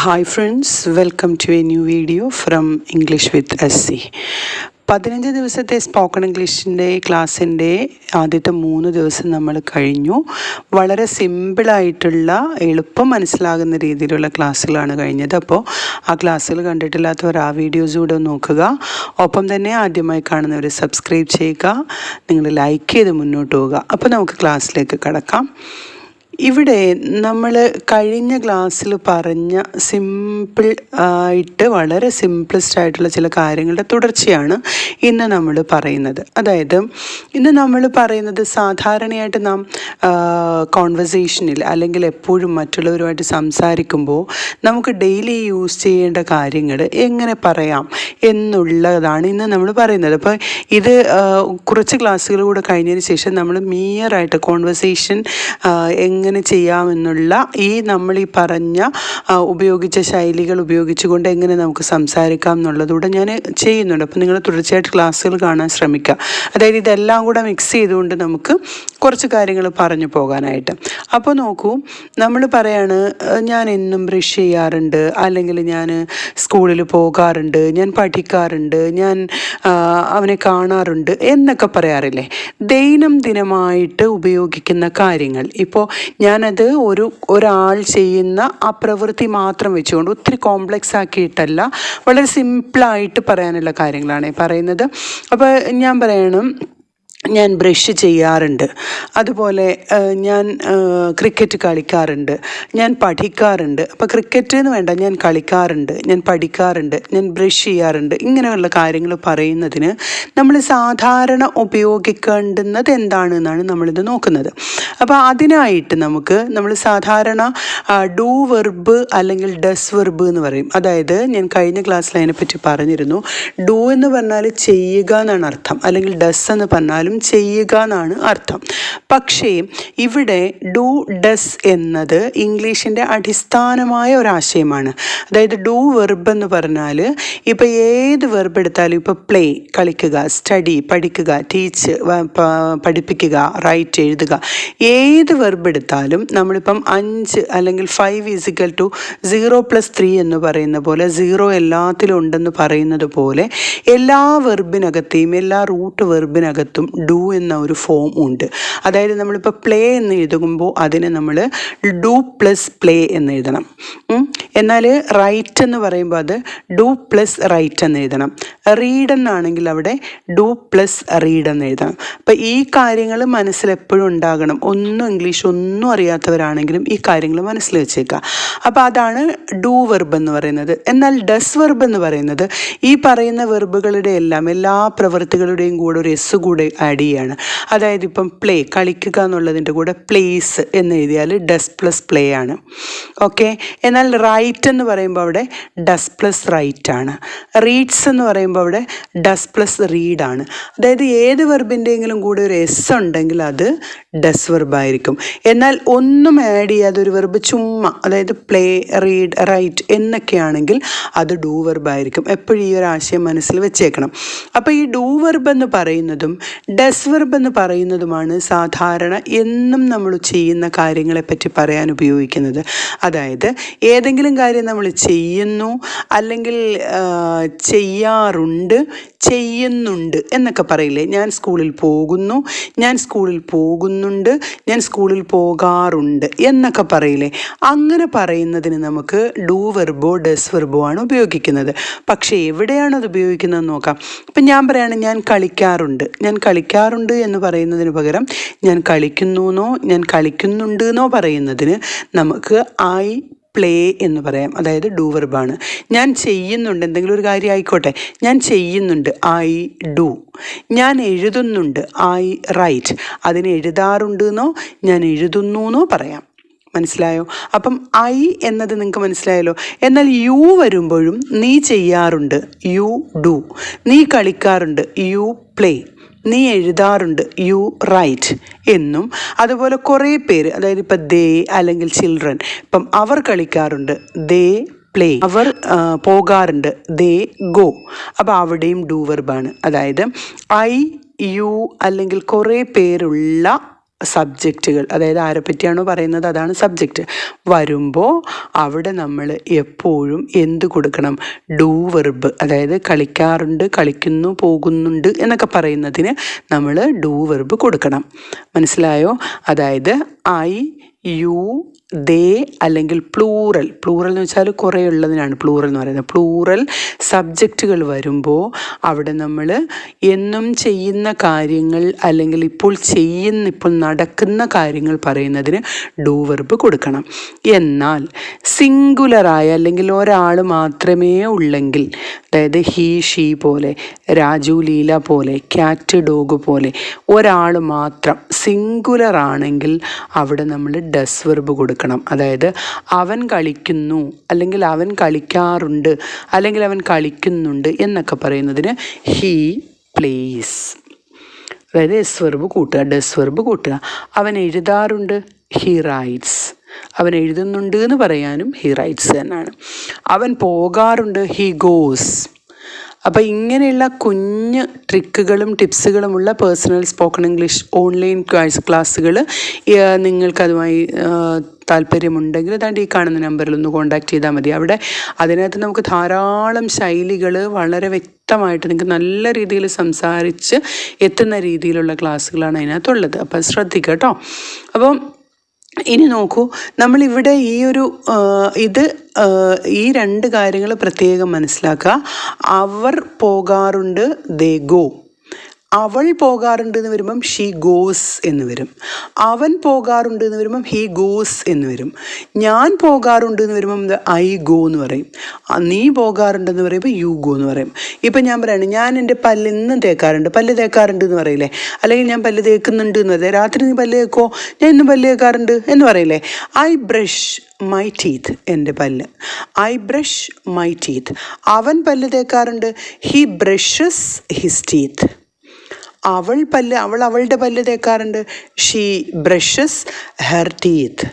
Hi friends welcome to a new video from English with S പതിനഞ്ച് ദിവസത്തെ spoken ഇംഗ്ലീഷിന്റെ ക്ലാസ്സിന്റെ ആദ്യത്തെ മൂന്ന് ദിവസം നമ്മൾ കഴിഞ്ഞു. വളരെ സിമ്പിളായിട്ടുള്ള എളുപ്പം മനസ്സിലാകുന്ന രീതിയിലുള്ള ക്ലാസ്സുകളാണ് കഴിഞ്ഞത്. അപ്പോൾ ആ ക്ലാസ്സുകൾ കണ്ടിട്ടില്ലാത്തവർ ആ വീഡിയോസ് കൂടെ നോക്കുക. ഒപ്പം തന്നെ ആദ്യമായി കാണുന്നവർ സബ്സ്ക്രൈബ് ചെയ്യുക. നിങ്ങൾ ലൈക്ക് ചെയ്ത് മുന്നോട്ട് പോവുക. അപ്പോൾ നമുക്ക് ക്ലാസ്സിലേക്ക് കടക്കാം. ഇവിടെ നമ്മൾ കഴിഞ്ഞ ക്ലാസ്സിൽ പറഞ്ഞ സിമ്പിൾ ആയിട്ട് വളരെ സിംപ്ലസ്റ്റ് ആയിട്ടുള്ള ചില കാര്യങ്ങളുടെ തുടർച്ചയാണ് ഇന്ന് നമ്മൾ പറയുന്നത്. അതായത് ഇന്ന് നമ്മൾ പറയുന്നത് സാധാരണയായിട്ട് നാം കോൺവെർസേഷനിൽ അല്ലെങ്കിൽ എപ്പോഴും മറ്റുള്ളവരുമായിട്ട് സംസാരിക്കുമ്പോൾ നമുക്ക് ഡെയിലി യൂസ് ചെയ്യേണ്ട കാര്യങ്ങൾ എങ്ങനെ പറയാം എന്നുള്ളതാണ് ഇന്ന് നമ്മൾ പറയുന്നത്. അപ്പോൾ ഇത് കുറച്ച് ക്ലാസ്സുകൾ കൂടെ കഴിഞ്ഞതിന് ശേഷം നമ്മൾ മിയറായിട്ട് കോൺവെർസേഷൻ എങ്ങനെ എങ്ങനെ ചെയ്യാമെന്നുള്ള ഈ നമ്മൾ ഈ പറഞ്ഞ ഉപയോഗിച്ച ശൈലികൾ ഉപയോഗിച്ചുകൊണ്ട് എങ്ങനെ നമുക്ക് സംസാരിക്കാം എന്നുള്ളതുകൂടെ ഞാൻ ചെയ്യുന്നുണ്ട്. അപ്പോൾ നിങ്ങൾ തുടർച്ചയായിട്ട് ക്ലാസ്സുകൾ കാണാൻ ശ്രമിക്കുക അതായത് ഇതെല്ലാം കൂടെ മിക്സ് ചെയ്തുകൊണ്ട് നമുക്ക് കുറച്ച് കാര്യങ്ങൾ പറഞ്ഞു പോകാനായിട്ട്. അപ്പോൾ നോക്കൂ നമ്മൾ പറയാണ് ഞാൻ എന്നും ബ്രഷ് ചെയ്യാറുണ്ട് അല്ലെങ്കിൽ ഞാൻ സ്കൂളിൽ പോകാറുണ്ട് ഞാൻ പഠിക്കാറുണ്ട് ഞാൻ അവനെ കാണാറുണ്ട് എന്നൊക്കെ പറയാറില്ലേ? ദൈനംദിനമായിട്ട് ഉപയോഗിക്കുന്ന കാര്യങ്ങൾ. ഇപ്പോൾ ഞാനത് ഒരു ഒരാൾ ചെയ്യുന്ന ആ പ്രവൃത്തി മാത്രം വെച്ചുകൊണ്ട് ഒത്തിരി കോംപ്ലക്സ് ആക്കിയിട്ടല്ല വളരെ സിമ്പിളായിട്ട് പറയാനുള്ള കാര്യങ്ങളാണ് പറയുന്നത്. അപ്പോൾ ഞാൻ പറയണം ഞാൻ ബ്രഷ് ചെയ്യാറുണ്ട്. അതുപോലെ ഞാൻ ക്രിക്കറ്റ് കളിക്കാറുണ്ട്. ഞാൻ പഠിക്കാറുണ്ട്. അപ്പോൾ ക്രിക്കറ്റ് എന്ന് വേണ്ട ഞാൻ കളിക്കാറുണ്ട്. ഞാൻ പഠിക്കാറുണ്ട്. ഞാൻ ബ്രഷ് ചെയ്യാറുണ്ട്. ഇങ്ങനെയുള്ള കാര്യങ്ങൾ പറയുന്നതിന് നമ്മൾ സാധാരണ ഉപയോഗിക്കേണ്ടുന്നത് എന്താണെന്നാണ് നമ്മളിത് നോക്കുന്നത്. അപ്പോൾ അതിനായിട്ട് നമുക്ക് നമ്മൾ സാധാരണ ഡൂ വെർബ് അല്ലെങ്കിൽ ഡസ് വെർബ് എന്ന് പറയും. അതായത് ഞാൻ കഴിഞ്ഞ ക്ലാസ്സിൽ അതിനെപ്പറ്റി പറഞ്ഞിരുന്നു. ഡൂ എന്ന് പറഞ്ഞാൽ ചെയ്യുക എന്നാണ് അർത്ഥം. അല്ലെങ്കിൽ ഡസ് എന്ന് പറഞ്ഞാൽ എന്നാലും ചെയ്യുക എന്നാണ് അർത്ഥം. പക്ഷേ ഇവിടെ ഡു ഡസ് എന്നത് ഇംഗ്ലീഷിന്റെ അടിസ്ഥാനമായ ഒരാശയമാണ്. അതായത് ഡു വെർബ് എന്ന് പറഞ്ഞാൽ ഇപ്പോൾ ഏത് വെർബ് എടുത്താലും ഇപ്പോൾ പ്ലേ കളിക്കുക സ്റ്റഡി പഠിക്കുക ടീച്ച് പഠിപ്പിക്കുക റൈറ്റ് എഴുതുക ഏത് വെർബ് എടുത്താലും നമ്മളിപ്പം അഞ്ച് അല്ലെങ്കിൽ five is equal two zero plus three എന്ന് പറയുന്ന പോലെ സീറോ എല്ലാത്തിലും ഉണ്ടെന്ന് പറയുന്നത് പോലെ എല്ലാ വെർബിനകത്തെയും എല്ലാ റൂട്ട് വെർബിനകത്തും ഡു എന്ന ഒരു ഫോം ഉണ്ട്. അതായത് നമ്മളിപ്പോൾ പ്ലേ എന്ന് എഴുതുമ്പോൾ അതിന് നമ്മൾ ഡു പ്ലസ് പ്ലേ എന്ന് എഴുതണം. എന്നാൽ റൈറ്റ് എന്ന് പറയുമ്പോൾ അത് ഡു പ്ലസ് റൈറ്റ് എന്ന് എഴുതണം. റീഡ് എന്നാണെങ്കിൽ അവിടെ ഡു പ്ലസ് റീഡ് എന്ന് എഴുതണം. അപ്പം ഈ കാര്യങ്ങൾ മനസ്സിൽ എപ്പോഴും ഉണ്ടാകണം. ഒന്നും ഇംഗ്ലീഷ് ഒന്നും അറിയാത്തവരാണെങ്കിലും ഈ കാര്യങ്ങൾ മനസ്സിൽ വെച്ചേക്കുക. അപ്പോൾ അതാണ് ഡു വെർബ് എന്ന് പറയുന്നത്. എന്നാൽ ഡസ് വെർബ് എന്ന് പറയുന്നത് ഈ പറയുന്ന വെർബുകളുടെ എല്ലാം എല്ലാ പ്രവൃത്തികളുടെയും കൂടെ ഒരു എസ് കൂടെ ആഡ് ചെയ്യാണ് അതായത് ഇപ്പം പ്ലേ കളിക്കുക എന്നുള്ളതിന്റെ കൂടെ പ്ലേസ് എന്ന് എഴുതിയാൽ ഡസ് പ്ലസ് പ്ലേ ആണ്. ഓക്കെ എന്നാൽ റൈറ്റ് എന്ന് പറയുമ്പോൾ അവിടെ ഡസ് പ്ലസ് റൈറ്റ് ആണ്. റീഡ്സ് എന്ന് പറയുമ്പോൾ അവിടെ ഡസ് പ്ലസ് റീഡ് ആണ്. അതായത് ഏത് വെർബിന്റെയെങ്കിലും കൂടെ ഒരു എസ് ഉണ്ടെങ്കിൽ അത് ഡസ് വെർബായിരിക്കും എന്നാൽ ഒന്നും ആഡ് ചെയ്യാതെ ഒരു വെർബ് ചുമ്മാ അതായത് പ്ലേ റീഡ് റൈറ്റ് എന്നൊക്കെയാണെങ്കിൽ അത് ഡൂ വെർബായിരിക്കും എപ്പോഴും ഈ ഒരു ആശയം മനസ്സിൽ വെച്ചേക്കണം. അപ്പോൾ ഈ ഡൂ വെർബ് എന്ന് പറയുന്നതും ഡസ് വെർബ് എന്ന് പറയുന്നതുമാണ് സാധാരണ എന്നും നമ്മൾ ചെയ്യുന്ന കാര്യങ്ങളെപ്പറ്റി പറയാൻ ഉപയോഗിക്കുന്നത്. അതായത് ഏതെങ്കിലും കാര്യം നമ്മൾ ചെയ്യുന്നു അല്ലെങ്കിൽ ചെയ്യാറുണ്ട് ചെയ്യുന്നുണ്ട് എന്നൊക്കെ പറയില്ലേ? ഞാൻ സ്കൂളിൽ പോകുന്നു ഞാൻ സ്കൂളിൽ പോകുന്നുണ്ട് ഞാൻ സ്കൂളിൽ പോകാറുണ്ട് എന്നൊക്കെ പറയില്ലേ? അങ്ങനെ പറയുന്നതിന് നമുക്ക് ഡൂ വെർബോ ഡസ് വെർബോ ആണ് ഉപയോഗിക്കുന്നത്. പക്ഷേ എവിടെയാണ് അത് ഉപയോഗിക്കുന്നത് നോക്കാം. ഇപ്പം ഞാൻ പറയുകയാണ് ഞാൻ കളിക്കാറുണ്ട് ഞാൻ കളിക്കാറുണ്ട് എന്ന് പറയുന്നതിന് പകരം ഞാൻ കളിക്കുന്നു ഞാൻ കളിക്കുന്നുണ്ട് എന്നോ പറയുന്നതിന് നമുക്ക് ഐ പ്ലേ എന്ന് പറയാം. അതായത് ഡൂവർബാണ് ഞാൻ ചെയ്യുന്നുണ്ട് എന്തെങ്കിലും ഒരു കാര്യം ആയിക്കോട്ടെ. ഞാൻ ചെയ്യുന്നുണ്ട് ഐ ഡു. ഞാൻ എഴുതുന്നുണ്ട് ഐ റൈറ്റ്. അതിന് എഴുതാറുണ്ട് എന്നോ ഞാൻ എഴുതുന്നു എന്നോ പറയാം. മനസ്സിലായോ? അപ്പം ഐ എന്നത് നിങ്ങൾക്ക് മനസ്സിലായല്ലോ. എന്നാൽ യു വരുമ്പോഴും നീ ചെയ്യാറുണ്ട് യു ഡു. നീ കളിക്കാറുണ്ട് യു പ്ലേ. നീ എഴുതാറുണ്ട് യു റൈറ്റ് എന്നും. അതുപോലെ കുറേ പേര് അതായത് ഇപ്പം ദേ അല്ലെങ്കിൽ ചിൽഡ്രൻ ഇപ്പം അവർ കളിക്കാറുണ്ട് ദേ പ്ലേ അവർ പോകാറുണ്ട് ദേ ഗോ അപ്പോൾ അവിടെയും ഡൂ വെർബാണ് അതായത് ഐ യു അല്ലെങ്കിൽ കുറേ പേരുള്ള സബ്ജക്റ്റുകൾ അതായത് ആരെ പറ്റിയാണോ പറയുന്നത്? അതാണ് സബ്ജക്റ്റ് വരുമ്പോൾ അവിടെ നമ്മൾ എപ്പോഴും എന്ത് കൊടുക്കണം? ഡൂ വെർബ് അതായത് കളിക്കാറുണ്ട് കളിക്കുന്നു പോകുന്നുണ്ട് എന്നൊക്കെ പറയുന്നതിന് നമ്മൾ ഡൂ വെർബ് കൊടുക്കണം. മനസ്സിലായോ? അതായത് ഐ യു ദേ അല്ലെങ്കിൽ പ്ലൂറൽ. പ്ലൂറൽ എന്ന് വെച്ചാൽ കുറേ ഉള്ളതിനാണ് പ്ലൂറൽ എന്ന് പറയുന്നത്. പ്ലൂറൽ സബ്ജക്റ്റുകൾ വരുമ്പോൾ അവിടെ നമ്മൾ എന്നും ചെയ്യുന്ന കാര്യങ്ങൾ അല്ലെങ്കിൽ ഇപ്പോൾ ചെയ്യുന്ന ഇപ്പോൾ നടക്കുന്ന കാര്യങ്ങൾ പറയുന്നതിന് ഡൂ വെർബ് കൊടുക്കണം. എന്നാൽ സിംഗുലറായ അല്ലെങ്കിൽ ഒരാൾ മാത്രമേ ഉള്ളെങ്കിൽ അതായത് ഹീ ഷീ പോലെ രാജു ലീല പോലെ ക്യാറ്റ് ഡോഗ് പോലെ ഒരാൾ മാത്രം സിംഗുലർ ആണെങ്കിൽ അവിടെ നമ്മൾ ഡസ് വെർബ് കൊടുക്കണം. അതായത് അവൻ കളിക്കുന്നു അല്ലെങ്കിൽ അവൻ കളിക്കാറുണ്ട് അല്ലെങ്കിൽ അവൻ കളിക്കുന്നുണ്ട് എന്നൊക്കെ പറയുന്നതിന് ഹീ പ്ലേസ് അതായത് എസ് വെർബ് കൂട്ടുക ഡസ് വെർബ് കൂട്ടുക. അവൻ എഴുതാറുണ്ട് ഹി റൈറ്റ്സ് അവൻ എഴുതുന്നുണ്ട് എന്ന് പറയാനും ഹി റൈറ്റ്സ് തന്നെയാണ്. അവൻ പോകാറുണ്ട് ഹി ഗോസ് അപ്പോൾ ഇങ്ങനെയുള്ള കുഞ്ഞ് ട്രിക്കുകളും ടിപ്സുകളുമുള്ള പേഴ്സണൽ സ്പോക്കൺ ഇംഗ്ലീഷ് ഓൺലൈൻ ക്ലാസ്സുകൾ നിങ്ങൾക്കതുമായി താല്പര്യമുണ്ടെങ്കിൽ അതാണ്ട് ഈ കാണുന്ന നമ്പറിൽ ഒന്ന് കോൺടാക്ട് ചെയ്താൽ മതി. അവിടെ അതിനകത്ത് നമുക്ക് ധാരാളം ശൈലികൾ വളരെ വ്യക്തമായിട്ട് നിങ്ങൾക്ക് നല്ല രീതിയിൽ സംസാരിച്ച് എത്തുന്ന രീതിയിലുള്ള ക്ലാസ്സുകളാണ് അതിനകത്തുള്ളത്. അപ്പോൾ ശ്രദ്ധിക്കുക കേട്ടോ. അപ്പം ഇനി നോക്കൂ നമ്മളിവിടെ ഈ ഒരു ഇത് ഈ രണ്ട് കാര്യങ്ങൾ പ്രത്യേകം മനസ്സിലാക്കുക. അവർ പോകാറുണ്ട് ദേ ഗോ. അവൾ പോകാറുണ്ട് എന്ന് വരുമ്പം ഷീ ഗോസ് എന്ന് വരും. അവൻ പോകാറുണ്ട് എന്ന് വരുമ്പം ഹീ ഗോസ് എന്ന് വരും. ഞാൻ പോകാറുണ്ട് എന്ന് വരുമ്പം ഐ ഗോ എന്ന് പറയും. നീ പോകാറുണ്ടെന്ന് പറയുമ്പോൾ യു ഗോ എന്ന് പറയും. ഇപ്പം ഞാൻ പറയുന്നത് ഞാൻ എന്റെ പല്ലെന്നും തേക്കാറുണ്ട്. പല്ല് തേക്കാറുണ്ട് എന്ന് പറയില്ലേ? അല്ലെങ്കിൽ ഞാൻ പല്ല് തേക്കുന്നുണ്ട് എന്ന് പറയും രാത്രി നീ പല്ല് തേക്കോ ഞാൻ ഇന്നും പല്ല് തേക്കാറുണ്ട് എന്ന് പറയില്ലേ? ഐ ബ്രഷ് മൈ ടീത്ത് എന്റെ പല്ല്. ഐ ബ്രഷ് മൈ ടീത്ത് അവൻ പല്ല് തേക്കാറുണ്ട്. ഹി ബ്രഷസ് ഹിസ് ടീത്ത് അവൾ പല്ല് അവൾ അവളുടെ പല്ല് തേക്കാറുണ്ട്. She brushes her teeth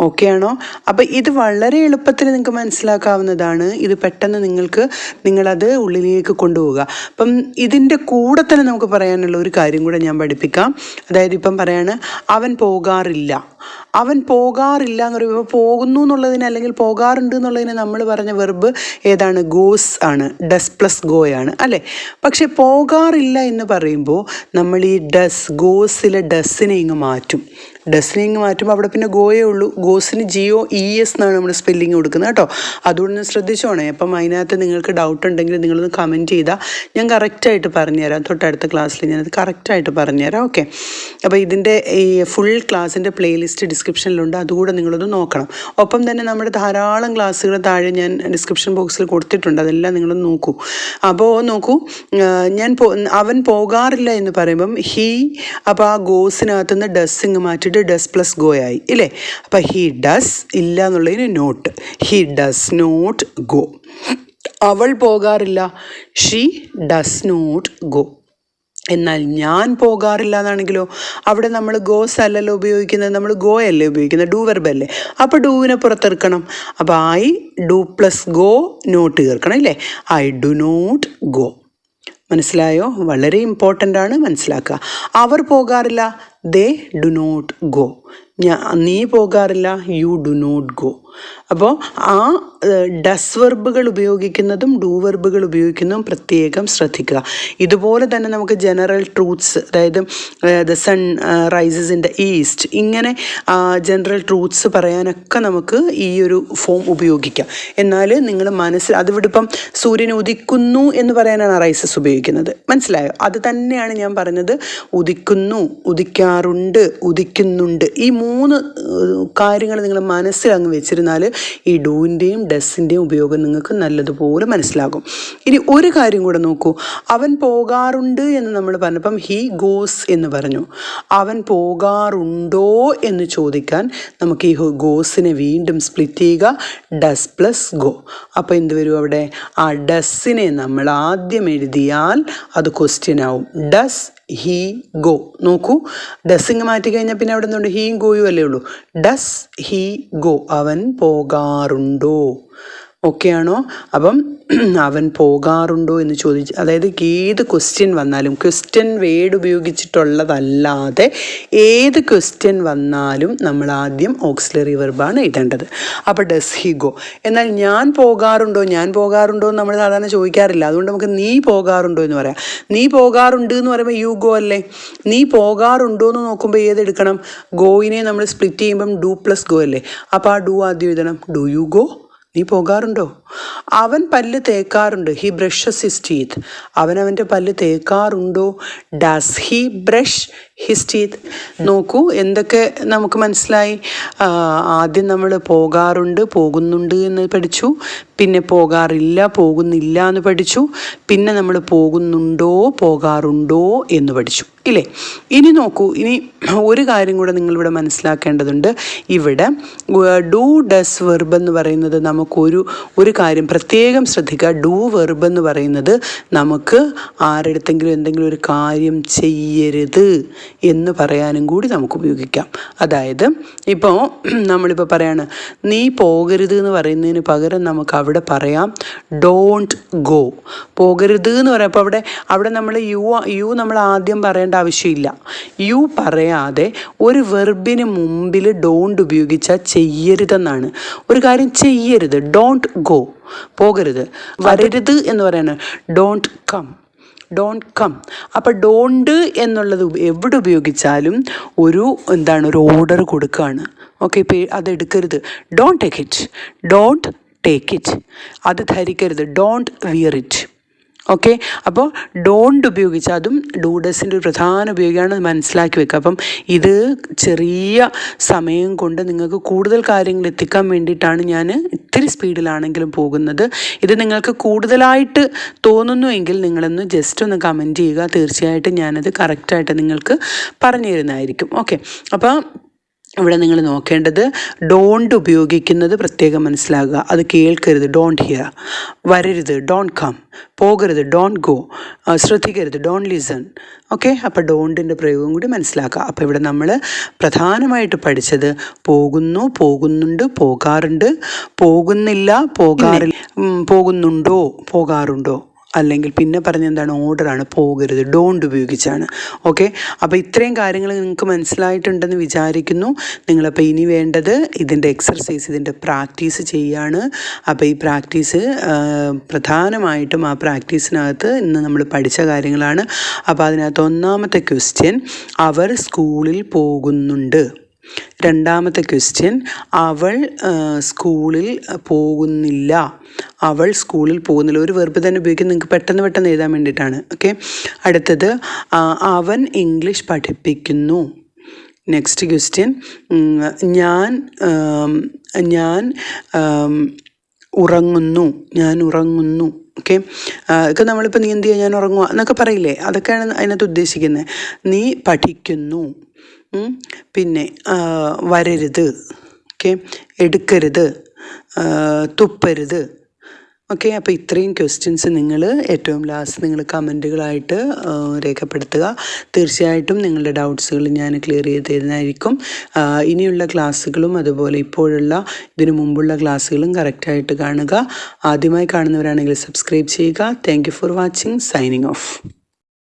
okay ആണോ? അപ്പോൾ ഇത് വളരെ എളുപ്പത്തിൽ നിങ്ങൾക്ക് മനസ്സിലാക്കാവുന്നതാണ്. ഇത് പെട്ടെന്ന് നിങ്ങൾക്ക് നിങ്ങളത് ഉള്ളിലേക്ക് കൊണ്ടുപോവുക. അപ്പം ഇതിന്റെ കൂടെ തന്നെ നമുക്ക് പറയാനുള്ള ഒരു കാര്യം കൂടെ ഞാൻ പഠിപ്പിക്കാം. അതായത് ഇപ്പം പറയാണ് അവൻ പോകാറില്ല. അവൻ പോകാറില്ല എന്ന് പറയുമ്പോൾ പോകുന്നു എന്നുള്ളതിന് അല്ലെങ്കിൽ പോകാറുണ്ട് എന്നുള്ളതിന് നമ്മൾ പറഞ്ഞ വെർബ് ഏതാണ്? ഗോസ് ആണ്. ഡസ് പ്ലസ് ഗോയാണ് അല്ലേ? പക്ഷേ പോകാറില്ല എന്ന് പറയുമ്പോൾ നമ്മൾ ഈ ഡസ് ഗോസിലെ ഡസ്സിനെ ഇങ്ങ് മാറ്റും. ഇങ്ങ് മാറ്റുമ്പോൾ അവിടെ പിന്നെ ഗോയേ ഉള്ളൂ. ഗോസിന് ജിയോ ഇ എസ് എന്നാണ് നമ്മൾ സ്പെല്ലിങ് കൊടുക്കുന്നത് കേട്ടോ. അതുകൊണ്ട് ശ്രദ്ധിച്ചോണേ. അപ്പം അതിനകത്ത് നിങ്ങൾക്ക് ഡൗട്ട് ഉണ്ടെങ്കിൽ നിങ്ങളൊന്ന് കമന്റ് ചെയ്താൽ ഞാൻ കറക്റ്റായിട്ട് പറഞ്ഞുതരാം. തൊട്ടടുത്ത ക്ലാസ്സിൽ ഞാനത് കറക്റ്റായിട്ട് പറഞ്ഞുതരാം. ഓക്കെ അപ്പോൾ ഇതിന്റെ ഈ ഫുൾ ക്ലാസ്സിന്റെ പ്ലേലിസ്റ്റ് ഡിസ്ക്രിപ്ഷനിലുണ്ട് അതുകൂടെ നിങ്ങളൊന്ന് നോക്കണം. ഒപ്പം തന്നെ നമ്മുടെ ധാരാളം ക്ലാസ്സുകൾ താഴെ ഞാൻ ഡിസ്ക്രിപ്ഷൻ ബോക്സിൽ കൊടുത്തിട്ടുണ്ട്. അതെല്ലാം നിങ്ങളൊന്ന് നോക്കൂ. അപ്പോൾ നോക്കൂ ഞാൻ അവൻ പോകാറില്ല എന്ന് പറയുമ്പം ഹീ അപ്പോൾ ആ ഗോസിനകത്തുനിന്ന് ഡസ്സിങ് മാറ്റിയിട്ട് ഡസ് പ്ലസ് ഗോ ആയി ഇല്ലേ? അപ്പോൾ ഹി ഡസ് ഇല്ല എന്നുള്ളതിന് not he does not go അവൾ പോകാറില്ല ഷീ ഡസ് നോട്ട് ഗോ എന്നാൽ ഞാൻ പോകാറില്ല എന്നാണെങ്കിലോ അവിടെ നമ്മൾ ഗോസ് അല്ലല്ലോ ഉപയോഗിക്കുന്നത് നമ്മൾ ഗോ അല്ലേ ഉപയോഗിക്കുന്നത്? ഡൂ വെർബ് അല്ലേ? അപ്പോൾ ഡൂവിനെ പുറത്തെടുക്കണം. അപ്പോൾ I do plus go not ചേർക്കണം ഇല്ലേ? ഐ ഡു നോട്ട് ഗോ മനസ്സിലായോ? വളരെ ഇമ്പോർട്ടന്റ് ആണ് മനസ്സിലാക്കുക. അവർ പോകാറില്ല ദേ ഡു നോട്ട് ഗോ ഞാ നീ പോകാറില്ല യു ഡു നോട്ട് ഗോ അപ്പോൾ ആ ഡസ് വെർബുകൾ ഉപയോഗിക്കുന്നതും ഡൂ വെർബുകൾ ഉപയോഗിക്കുന്നതും പ്രത്യേകം ശ്രദ്ധിക്കുക. ഇതുപോലെ തന്നെ നമുക്ക് ജനറൽ ട്രൂത്ത്സ് അതായത് the sun rises in the east ഇങ്ങനെ ജനറൽ ട്രൂത്ത്സ് പറയാനൊക്കെ നമുക്ക് ഈ ഒരു ഫോം ഉപയോഗിക്കാം. എന്നാൽ നിങ്ങൾ മനസ്സിൽ അതിവിടെ ഇപ്പം സൂര്യൻ ഉദിക്കുന്നു എന്ന് പറയാനാണ് റൈസസ് ഉപയോഗിക്കുന്നത്. മനസ്സിലായോ? അത് തന്നെയാണ് ഞാൻ പറഞ്ഞത്. ഉദിക്കുന്നു ഉദിക്കാറുണ്ട് ഉദിക്കുന്നുണ്ട്. ഈ മൂന്ന് കാര്യങ്ങൾ നിങ്ങൾ മനസ്സിൽ അങ്ങ് വെച്ചിരുന്നാൽ ഈ ഡൂവിന്റെയും ഡസ്സിന്റെയും ഉപയോഗം നിങ്ങൾക്ക് നല്ലതുപോലെ മനസ്സിലാകും. ഇനി ഒരു കാര്യം കൂടെ നോക്കൂ. അവൻ പോകാറുണ്ട് എന്ന് നമ്മൾ പറഞ്ഞപ്പം ഹീ ഗോസ് എന്ന് പറഞ്ഞു. അവൻ പോകാറുണ്ടോ എന്ന് ചോദിക്കാൻ നമുക്ക് ഈ ഗോസിനെ വീണ്ടും സ്പ്ലിറ്റ് ചെയ്യുക. ഡസ് പ്ലസ് ഗോ അപ്പോൾ എന്ത് വരും അവിടെ? ആ ഡസ്സിനെ നമ്മൾ ആദ്യം എഴുതിയാൽ അത് ക്വസ്റ്റ്യൻ ആവും. ഡസ് ഹീ ഗോ നോക്കൂ. ഡസ്സിങ് മാറ്റി കഴിഞ്ഞാൽ പിന്നെ അവിടെ നിന്നുണ്ട് ഹീ ഗോയും അല്ലേ ഉള്ളൂ. ഡസ് ഹീ ഗോ അവൻ പോകാറുണ്ടോ ഓക്കെയാണോ അപ്പം അവൻ പോകാറുണ്ടോ എന്ന് ചോദിച്ച് അതായത് ഏത് ക്വസ്റ്റ്യൻ വന്നാലും ക്വസ്റ്റ്യൻ വേഡ് ഉപയോഗിച്ചിട്ടുള്ളതല്ലാതെ ഏത് ക്വസ്റ്റ്യൻ വന്നാലും നമ്മൾ ആദ്യം ഓക്സിലറി വെർബാണ് എഴുതേണ്ടത്. അപ്പോൾ ഡസ് ഹി ഗോ എന്നാൽ ഞാൻ പോകാറുണ്ടോ? ഞാൻ പോകാറുണ്ടോ എന്ന് നമ്മൾ സാധാരണ ചോദിക്കാറില്ല. അതുകൊണ്ട് നമുക്ക് നീ പോകാറുണ്ടോ എന്ന് പറയാം. നീ പോകാറുണ്ട് എന്ന് പറയുമ്പോൾ യു ഗോ അല്ലേ? നീ പോകാറുണ്ടോ എന്ന് നോക്കുമ്പോൾ ഏത് എടുക്കണം? ഗോയിനെ നമ്മൾ സ്പ്ലിറ്റ് ചെയ്യുമ്പം ഡു പ്ലസ് ഗോ അല്ലേ? അപ്പോൾ ആ ഡു ആദ്യം എഴുതണം. ഡു യു ഗോ നീ പോകാറുണ്ടോ? അവൻ പല്ല് തേക്കാറുണ്ട്. ഹി ബ്രഷസ് ഹിസ് ടീത്ത് അവൻ അവന്റെ പല്ല് തേക്കാറുണ്ടോ? Does he brush his teeth നോക്കൂ എന്തൊക്കെ നമുക്ക് മനസ്സിലായി? ആദ്യം നമ്മൾ പോകാറുണ്ട് പോകുന്നുണ്ട് എന്ന് പഠിച്ചു. പിന്നെ പോകാറില്ല പോകുന്നില്ല എന്ന് പഠിച്ചു. പിന്നെ നമ്മൾ പോകുന്നുണ്ടോ പോകാറുണ്ടോ എന്ന് പഠിച്ചു. ഇല്ലേ? ഇനി നോക്കൂ ഇനി ഒരു കാര്യം കൂടെ നിങ്ങളിവിടെ മനസ്സിലാക്കേണ്ടതുണ്ട്. ഇവിടെ ഡു ഡസ് വെർബ് എന്ന് പറയുന്നത് നമുക്കൊരു ഒരു കാര്യം പ്രത്യേകം ശ്രദ്ധിക്കുക. ഡു വെർബ് എന്ന് പറയുന്നത് നമുക്ക് ആരെടുത്തെങ്കിലും എന്തെങ്കിലും ഒരു കാര്യം ചെയ്യരുത് എന്ന് പറയാനും കൂടി നമുക്ക് ഉപയോഗിക്കാം. അതായത് ഇപ്പോൾ നമ്മളിപ്പോൾ പറയാണ് നീ പോകരുത് എന്ന് പറയുന്നതിന് പകരം നമുക്ക് അവിടെ പറയാം ഡോണ്ട് ഗോ പോകരുത് എന്ന് പറയുമ്പോൾ അവിടെ അവിടെ നമ്മൾ യു യു നമ്മൾ ആദ്യം പറയേണ്ട ആവശ്യമില്ല. യു പറയാതെ ഒരു വെർബിന് മുമ്പിൽ ഡോണ്ട് ഉപയോഗിച്ചാൽ ചെയ്യരുതെന്നാണ്. ഒരു കാര്യം ചെയ്യരുത്. ഡോണ്ട് ഗോ പോകരുത്. വരരുത് എന്ന് പറയുന്നത് ഡോണ്ട് കം ഡോണ്ട് കം അപ്പോൾ ഡോണ്ട് എന്നുള്ളത് എവിടെ ഉപയോഗിച്ചാലും ഒരു എന്താണ് ഒരു ഓർഡർ കൊടുക്കുകയാണ് ഓക്കെ ഇപ്പോൾ അത് എടുക്കരുത്. Don't take it don't take it അത് ധരിക്കരുത്. ഡോണ്ട് വിയർ ഇറ്റ് ഓക്കെ അപ്പോൾ ഡോണ്ട് ഉപയോഗിച്ച് അതും ഡൂഡസിന്റെ ഒരു പ്രധാന ഉപയോഗമാണ് മനസ്സിലാക്കി വെക്കുക. അപ്പം ഇത് ചെറിയ സമയം കൊണ്ട് നിങ്ങൾക്ക് കൂടുതൽ കാര്യങ്ങൾ എത്തിക്കാൻ വേണ്ടിയിട്ടാണ് ഞാൻ ഇത്തിരി സ്പീഡിലാണെങ്കിലും പോകുന്നത്. ഇത് നിങ്ങൾക്ക് കൂടുതലായിട്ട് തോന്നുന്നുവെങ്കിൽ നിങ്ങളൊന്ന് ജസ്റ്റ് ഒന്ന് കമന്റ് ചെയ്യുക. തീർച്ചയായിട്ടും ഞാനത് കറക്റ്റായിട്ട് നിങ്ങൾക്ക് പറഞ്ഞു തരുന്നതായിരിക്കും ഓക്കെ അപ്പോൾ ഇവിടെ നിങ്ങൾ നോക്കേണ്ടത് ഡോണ്ട് ഉപയോഗിക്കുന്നത് പ്രത്യേകം മനസ്സിലാകുക അത് കേൾക്കരുത് ഡോണ്ട് ഹിയർ വരരുത് ഡോണ്ട് കം പോകരുത് ഡോണ്ട് ഗോ ശ്രദ്ധിക്കരുത് ഡോണ്ട് ലിസൺ ഓക്കെ അപ്പോൾ ഡോണ്ടിന്റെ പ്രയോഗം കൂടി മനസ്സിലാക്കുക. അപ്പോൾ ഇവിടെ നമ്മൾ പ്രധാനമായിട്ട് പഠിച്ചത് പോകുന്നു പോകുന്നുണ്ട് പോകാറുണ്ട്. പോകുന്നില്ല പോകാറില്ല. പോകുന്നുണ്ടോ പോകാറുണ്ടോ? അല്ലെങ്കിൽ പിന്നെ പറഞ്ഞ എന്താണ് ഓർഡറാണ് പോകരുത് ഡോണ്ട് ഉപയോഗിച്ചാണ്. ഓക്കെ അപ്പോൾ ഇത്രയും കാര്യങ്ങൾ നിങ്ങൾക്ക് മനസ്സിലായിട്ടുണ്ടെന്ന് വിചാരിക്കുന്നു. നിങ്ങളപ്പോൾ ഇനി വേണ്ടത് ഇതിന്റെ എക്സർസൈസ് ഇതിന്റെ പ്രാക്ടീസ് ചെയ്യാണ്. അപ്പോൾ ഈ പ്രാക്ടീസ് പ്രധാനമായിട്ടും ആ പ്രാക്ടീസിനകത്ത് ഇന്ന് നമ്മൾ പഠിച്ച കാര്യങ്ങളാണ്. അപ്പോൾ അതിനകത്ത് ഒന്നാമത്തെ ക്വസ്റ്റ്യൻ അവർ സ്കൂളിൽ പോകുന്നുണ്ട്. രണ്ടാമത്തെ ക്വസ്റ്റ്യൻ അവൾ സ്കൂളിൽ പോകുന്നില്ല. അവൾ സ്കൂളിൽ പോകുന്നില്ല. ഒരു വെറുപ്പ് തന്നെ ഉപയോഗിക്കും. നിങ്ങൾക്ക് പെട്ടെന്ന് പെട്ടെന്ന് എഴുതാൻ വേണ്ടിയിട്ടാണ്. ഓക്കെ അടുത്തത് അവൻ ഇംഗ്ലീഷ് പഠിപ്പിക്കുന്നു. നെക്സ്റ്റ് ക്വസ്റ്റ്യൻ ഞാൻ ഞാൻ ഉറങ്ങുന്നു. ഞാൻ ഉറങ്ങുന്നു. ഓക്കെ ഒക്കെ നമ്മളിപ്പോൾ നീ എന്ത് ചെയ്യുക ഞാൻ ഉറങ്ങുക എന്നൊക്കെ പറയില്ലേ? അതൊക്കെയാണ് അതിനകത്ത് ഉദ്ദേശിക്കുന്നത്. നീ പഠിക്കുന്നു. പിന്നെ വരരുത്. ഓക്കെ എടുക്കരുത്. തുപ്പരുത്. ഓക്കെ അപ്പോൾ ഇത്രയും ക്വസ്റ്റ്യൻസ് നിങ്ങൾ ഏറ്റവും ലാസ്റ്റ് നിങ്ങൾ കമന്റുകളായിട്ട് രേഖപ്പെടുത്തുക. തീർച്ചയായിട്ടും നിങ്ങളുടെ ഡൗട്ട്സുകൾ ഞാൻ ക്ലിയർ ചെയ്ത് തരുന്നതായിരിക്കും. ഇനിയുള്ള ക്ലാസ്സുകളും അതുപോലെ ഇപ്പോഴുള്ള ഇതിനു മുമ്പുള്ള ക്ലാസ്സുകളും കറക്റ്റായിട്ട് കാണുക. ആദ്യമായി കാണുന്നവരാണെങ്കിൽ സബ്സ്ക്രൈബ് ചെയ്യുക. Thank for watching signing off